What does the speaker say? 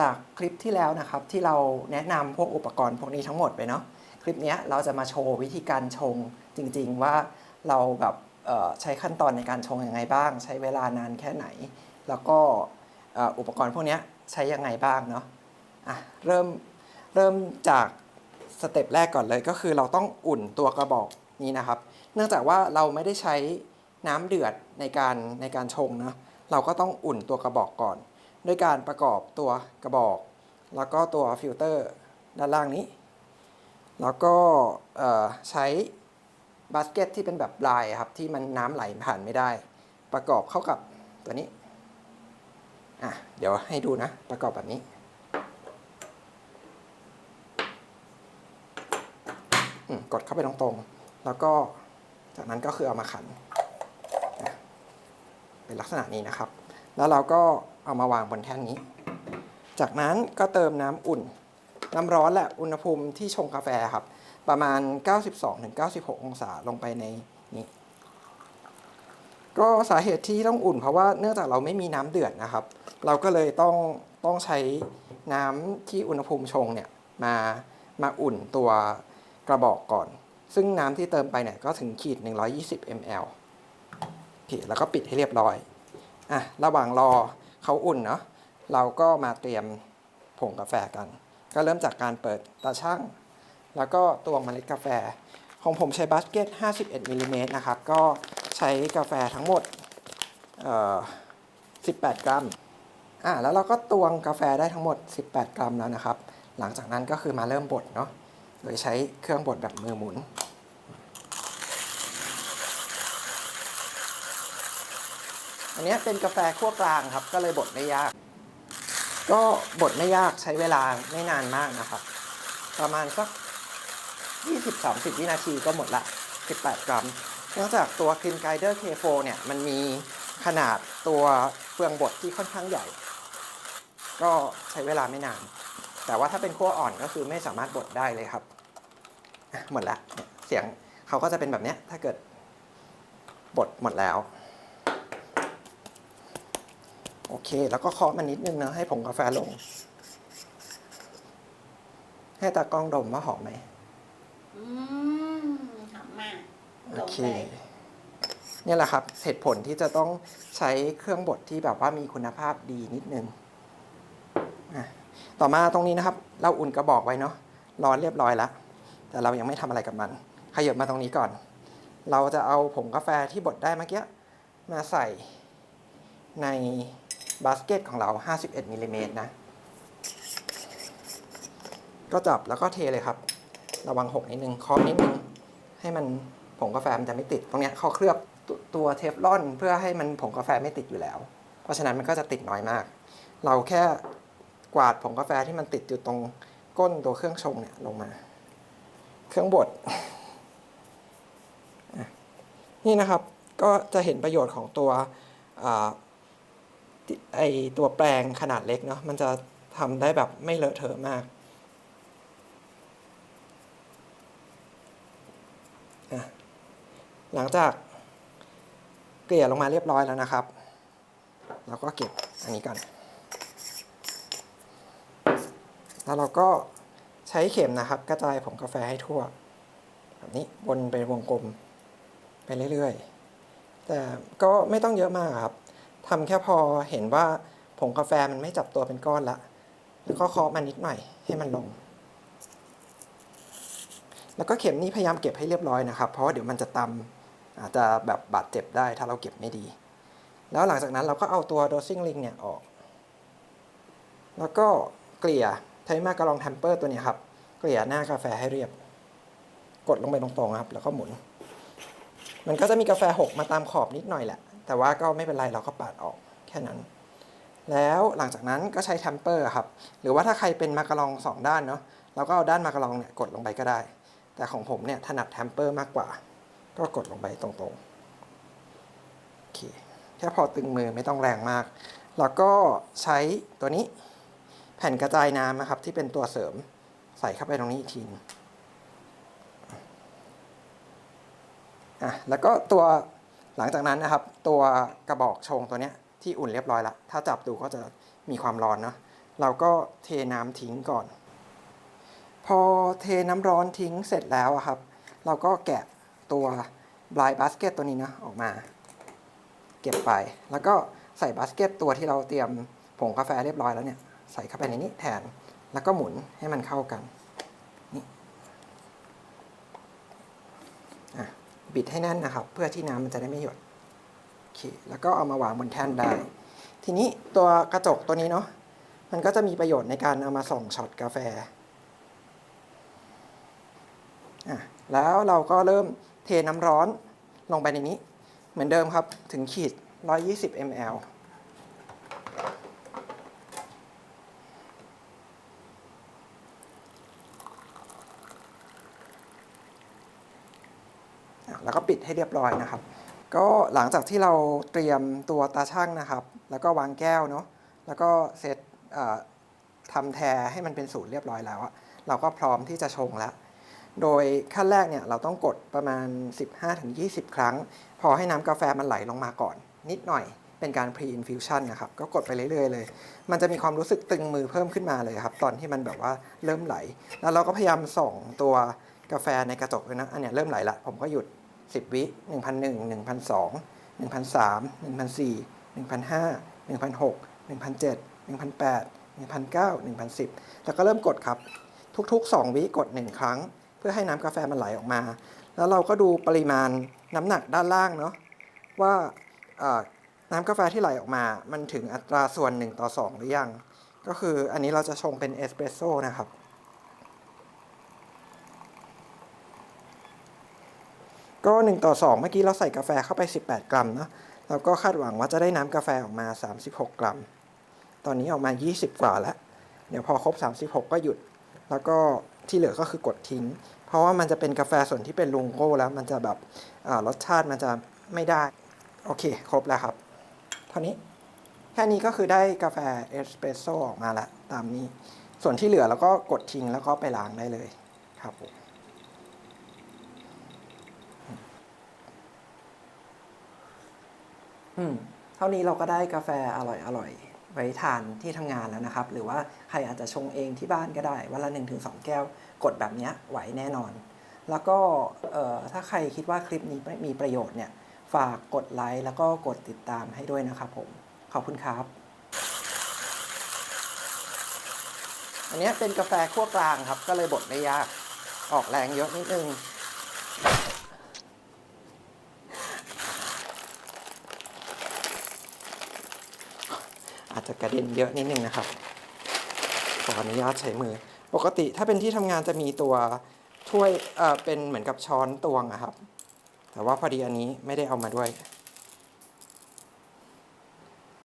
จากคลิปที่แล้วนะครับที่เราแนะนำพวกอุปกรณ์พวกนี้ทั้งหมดไปเนาะคลิปนี้เราจะมาโชว์วิธีการชงจริง ๆ ว่าเราแบบใช้ขั้นตอนในการชงยังไงบ้าง ใช้เวลานานแค่ไหน แล้วก็อุปกรณ์พวกนี้ใช้ยังไงบ้างเนาะอะเริ่มเริ่มจากสเต็ปแรกก่อนเลยก็คือเราต้องอุ่นตัวกระบอกนี้นะครับ เนื่องจากว่าเราไม่ได้ใช้น้ำเดือดในการในการชงนะเราก็ต้องอุ่นตัวกระบอกก่อน ด้วยการประกอบตัวกระบอก แล้วก็ตัวฟิลเตอร์ด้านล่างนี้ แล้วก็ใช้บาสเกตที่เป็นแบบลายครับที่มันน้ำไหลผ่านไม่ได้ ประกอบเข้ากับตัวนี้อะเดี๋ยวให้ดูนะประกอบแบบนี้กดเข้าไปตรงๆ แล้วก็จากนั้นก็คือเอามาขัน เป็นลักษณะนี้นะครับ แล้วเราก็ เอามาวางบนแท่นนี้ จากนั้นก็เติมน้ำอุ่น น้ำร้อนแหละอุณหภูมิที่ชงกาแฟครับ ประมาณ 92-96 องศาลงไปในนี้ก็สาเหตุที่ต้องอุ่นเพราะว่าเนื่องจากเราไม่มีน้ำเดือดนะครับ เราก็เลยต้องต้องใช้น้ำที่อุณหภูมิชงเนี่ยมามาอุ่นตัวกระบอกก่อน ซึ่งน้ำที่เติมไปเนี่ยก็ถึงขีด 120 ml โอเคแล้วก็ปิดให้เรียบร้อยอะระหว่างรอ เขาอุ่นเนาะเราก็มาเตรียมผงกาแฟกัน ก็เริ่มจากการเปิดตาช่าง แล้วก็ตวงเมล็ดกาแฟ ของผมใช้บาสเกต 51มิลลิเมตรนะครับ ก็ใช้กาแฟทั้งหมด 18 กรัมอ่าแล้วเราก็ตวงกาแฟได้ทั้งหมด 18 กรัมแล้วนะครับ หลังจากนั้นก็คือมาเริ่มบดเนาะ โดยใช้เครื่องบดแบบมือหมุน อันนี้เป็นกาแฟคั่วกลางครับ ก็เลยบดไม่ยาก ก็บดไม่ยากใช้เวลาไม่นานมากนะครับ ประมาณสัก 20-30 วินาทีก็หมดละ 18 กรัม เนื่องจากตัว Clean Guider K4 เนี่ย มันมีขนาดตัวเฟืองบดที่ค่อนข้างใหญ่ ก็ใช้เวลาไม่นาน แต่ว่าถ้าเป็นขั้วอ่อนก็คือไม่สามารถบดได้เลยครับ หมดละเนี่ยเสียงเขาก็จะเป็นแบบนี้ถ้าเกิดบดหมดแล้ว โอเค แล้วก็เคาะมันนิดนึงนะให้ผงกาแฟลง ให้ตากล้องดมว่าหอมไหมอืมหอมมากโอลงเคเลยเนี่ยแหละครับเหตุผลที่จะต้องใช้เครื่องบดที่แบบว่ามีคุณภาพดีนิดนึงอะต่อมาตรงนี้นะครับ เราอุ่นกระบอกไว้เนาะร้อนเรียบร้อยแล้ว แต่เรายังไม่ทำอะไรกับมัน ขยับมาตรงนี้ก่อน เราจะเอาผงกาแฟที่บดได้เมื่อกี้มาใส่ใน บาสเกตของเรา 51มิลลิเมตรนะ ก็จับแล้วก็เทเลยครับ ระวังหกนิดนึงเคาะนิดนึง ให้มันผงกาแฟมันจะไม่ติด ตรงเนี้ยเขาเคลือบตตัวเทฟลอนเพื่อให้มันผงกาแฟไม่ติดอยู่แล้ว เพราะฉะนั้นมันก็จะติดน้อยมาก เราแค่กวาดผงกาแฟที่มันติดอยู่ตรงก้นตัวเครื่องชงเนี่ยลงมา เครื่องบด นี่นะครับก็จะเห็นประโยชน์ของตัวอ่า ไอตัวแปรงขนาดเล็กเนาะมันจะทำได้แบบไม่เลอะเทอะมากอะหลังจากเกลี่ยลงมาเรียบร้อยแล้วนะครับ เราก็เก็บอันนี้ก่อน แล้วเราก็ใช้เข็มนะครับ กระจายผงกาแฟให้ทั่ว แบบนี้วนเป็นวงกลมไปเรื่อยๆ แต่ก็ไม่ต้องเยอะมากครับ ทำแค่พอเห็นว่าผงกาแฟมันไม่จับตัวเป็นก้อนละ แล้วก็เคาะมันนิดหน่อยให้มันลง แล้วก็เข็มนี้พยายามเก็บให้เรียบร้อยนะครับ เพราะว่าเดี๋ยวมันจะตำอาจจะแบบบาดเจ็บได้ถ้าเราเก็บไม่ดี แล้วหลังจากนั้นเราก็เอาตัว dosing ring เนี่ยออก แล้วก็เกลี่ยใช้มากระลองแทมเปอร์ตัวนี้ครับ เกลี่ยหน้ากาแฟให้เรียบ กดลงไปตรงๆครับ แล้วก็หมุน มันก็จะมีกาแฟหกมาตามขอบนิดหน่อยแหละ แต่ว่าก็ไม่เป็นไรเราก็ปาดออกแค่นั้น แล้วหลังจากนั้นก็ใช้แทมเปอร์ครับ หรือว่าถ้าใครเป็นมากระลองสองด้านเนาะเราก็เอาด้านมากระลองเนี่ยกดลงไปก็ได้ แต่ของผมเนี่ยถนัดแทมเปอร์มากกว่า ก็กดลงไปตรงๆโอเคแค่พอตึงมือไม่ต้องแรงมาก แล้วก็ใช้ตัวนี้แผ่นกระจายน้ำนะครับที่เป็นตัวเสริมใส่เข้าไปตรงนี้อีกทีนึงอะแล้วก็ตัว หลังจากนั้นนะครับ ตัวกระบอกชงตัวเนี้ยที่อุ่นเรียบร้อยแล้วถ้าจับดูก็จะมีความร้อนเนาะเราก็เทน้ำทิ้งก่อน พอเทน้ำร้อนทิ้งเสร็จแล้วอะครับ เราก็แกะตัวบลายบาสเกตตัวนี้นะออกมา เก็บไปแล้วก็ใส่บาสเกตตัวที่เราเตรียมผงกาแฟเรียบร้อยแล้วเนี่ยใส่เข้าไปในนี้แทน แล้วก็หมุนให้มันเข้ากันอะ บิดให้แน่นนะครับ เพื่อที่น้ำมันจะได้ไม่หยดโอเคแล้วก็เอามาวางบนแท่นได้ ทีนี้ตัวกระจกตัวนี้เนาะมันก็จะมีประโยชน์ในการเอามาส่องช็อตกาแฟอะแล้วเราก็เริ่มเทน้ำร้อนลงไปในนี้ เหมือนเดิมครับถึงขีด 120 ml อะแล้วก็ปิด ให้เรียบร้อยนะครับ ก็หลังจากที่เราเตรียมตัวตาช่างนะครับ แล้วก็วางแก้วเนาะแล้วก็เซตเอ่อทำแทให้มันเป็นสูตรเรียบร้อยแล้วเราก็พร้อมที่จะชงแล้ว โดยขั้นแรกเนี่ยเราต้องกดประมาณ 15-20 ครั้ง พอให้น้ำกาแฟมันไหลลงมาก่อน นิดหน่อยเป็นการ pre infusion นะครับ ก็กดไปเรื่อยๆเลย มันจะมีความรู้สึกตึงมือเพิ่มขึ้นมาเลยครับ ตอนที่มันแบบว่าเริ่มไหล แล้วเราก็พยายามส่องตัวกาแฟในกระจกเลยนะ อันเนี้ยเริ่มไหลละ ผมก็หยุด 10 วิ 1,001 1,002 1,003 1,004 1,005 1,006 1,007 1,008 1,009 1,010 แล้วก็เริ่มกดครับ ทุก ๆ 2 วิกด 1 ครั้ง เพื่อให้น้ำกาแฟมันไหลออกมา แล้วเราก็ดูปริมาณน้ำหนักด้านล่างเนาะว่าน้ำกาแฟที่ไหลออกมา มันถึงอัตราส่วน 1 ต่อ 2 หรือยัง ก็คืออันนี้เราจะชงเป็นเอสเปรสโซ่นะครับ ก็ 1 ต่อ 2 เมื่อกี้เราใส่กาแฟเข้าไป 18 กรัมเนาะเราก็คาดหวังว่าจะได้น้ำกาแฟออกมา 36 กรัม ตอนนี้ออกมา 20 กว่าแล้ว เดี๋ยวพอครบ 36 ก็หยุด แล้วก็ที่เหลือก็คือกดทิ้ง เพราะว่ามันจะเป็นกาแฟส่วนที่เป็นลุงโก้แล้ว มันจะแบบรสชาติมันจะไม่ได้ โอเค ครบแล้วครับเท่านี้แค่นี้ก็คือได้กาแฟเอสเปรสโซ่ออกมาล้วตามนี้ ส่วนที่เหลือเราก็กดทิ้งแล้วก็ไปล้างได้เลยครับผม อืมเท่านี้เราก็ได้กาแฟอร่อยอร่อยไว้ทานที่ทำงานแล้วนะครับ หรือว่าใครอาจจะชงเองที่บ้านก็ได้ วันละ1-2 แก้ว กดแบบนี้ไหวแน่นอน แล้วก็ถ้าใครคิดว่าคลิปนี้มีประโยชน์เนี่ย ฝากกดไลค์แล้วก็กดติดตามให้ด้วยนะครับผม ขอบคุณครับ อันนี้เป็นกาแฟคั่วกลางครับ ก็เลยบดไม่ยาก ออกแรงเยอะนิดนึง อาจจะกระเด็นเยอะนิดนึงนะครับ ขออนุญาตใช้มือ ปกติถ้าเป็นที่ทำงานจะมีตัวถ้วยเอ่อเป็นเหมือนกับช้อนตวงอะครับ แต่ว่าพอดีอันนี้ไม่ได้เอามาด้วย